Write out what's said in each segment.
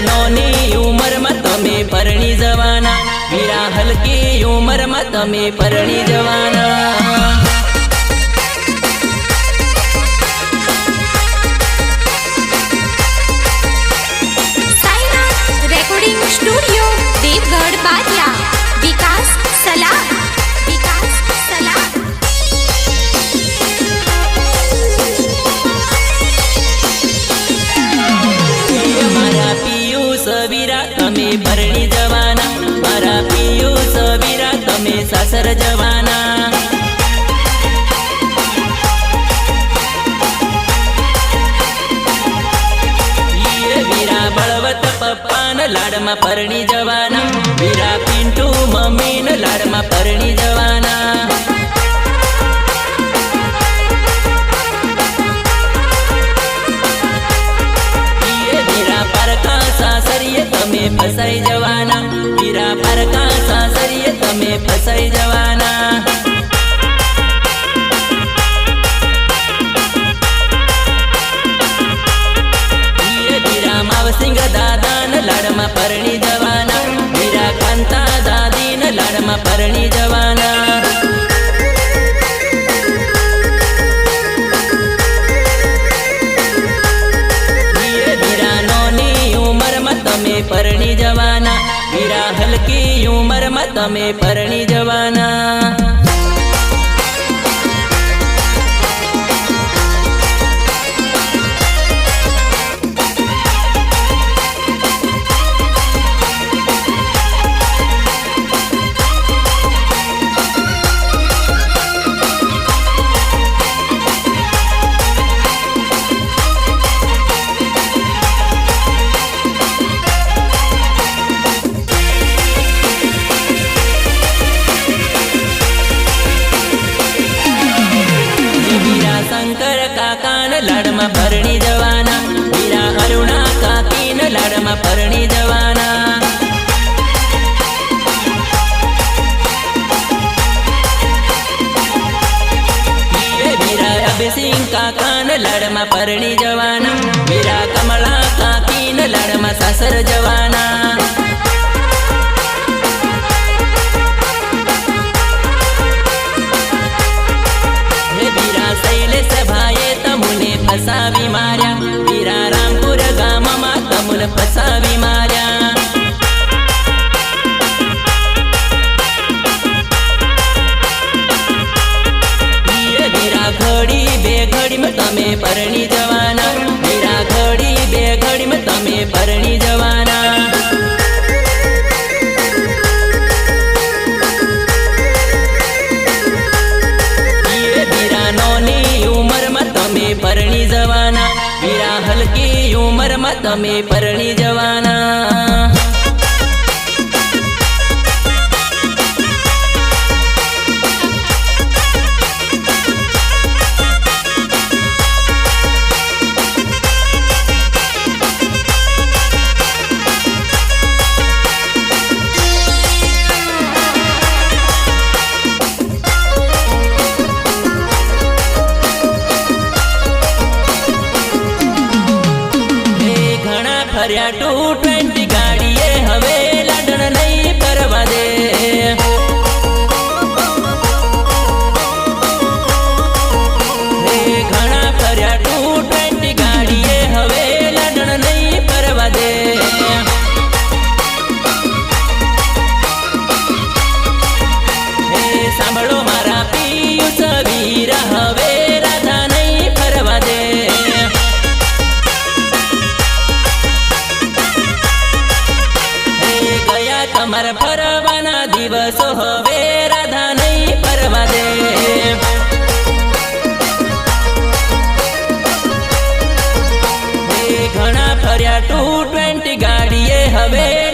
નાની ઉંમરમાં તમે પરણી જવાના. વીરા હલકી ઉંમરમાં તમે પરણી જવાના. લાડમાં પરણી જવાના. વીરા પિન્ટુ મમ્મીને લાડમાં પરણી જવાના. સાસરીએ તમે ફસાઈ જવાના. વીરા પરકા સાસરીએ તમે ફસાઈ જવાના. તમે પરણી જવાના. લાડમાં પરણી જવાના. મીરા કમળા કાકીના લડમાં સાસર જવાના. તમે પરણી જવાના. મેરા ઘડી, બે ઘડીમાં તમે પરણી જવાના. તમે પરણી જવાના. વીરા હલકી ઉંમરમાં તમે પરણી જવાના. ગયા તમારા ફરવાના દિવસો હવે રાધા નહીં ફરવા દે. ઘણા ફર્યા ટુ ટ્વેન્ટી ગાડીએ હવે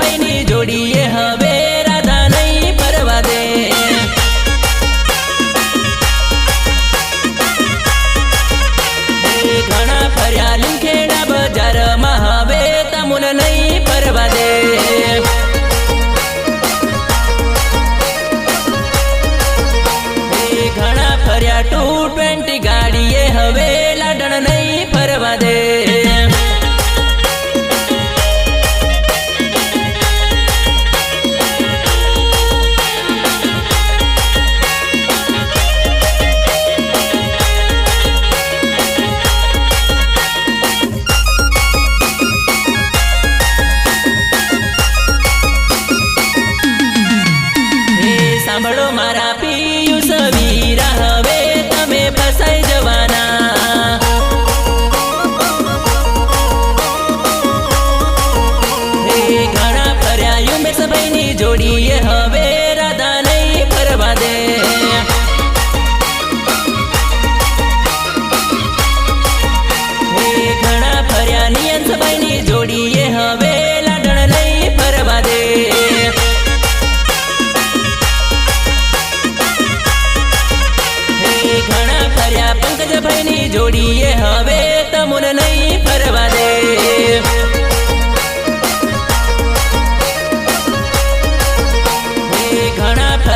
ભાઈની જોડીએ હવે રાધા નહીં પરવા દે. ઘણા ફર્યા લીંખેડા બજારમાં હવે તમુને નહીં પરવા દે. ઘણા ફર્યા ટુ ટ્વેન્ટી ગાડીએ હવે લાડણ નહીં ફરવા દે.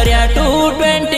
કર્યા ટુ ટ્વેન્ટી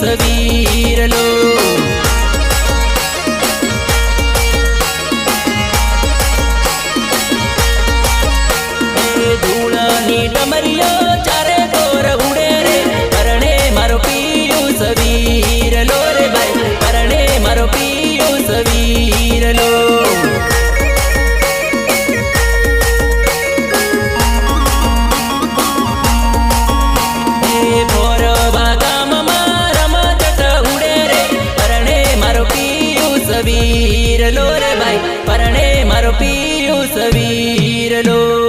sabia. વીરલો રે ભાઈ પરણે મારો પિયુષ વીરલો.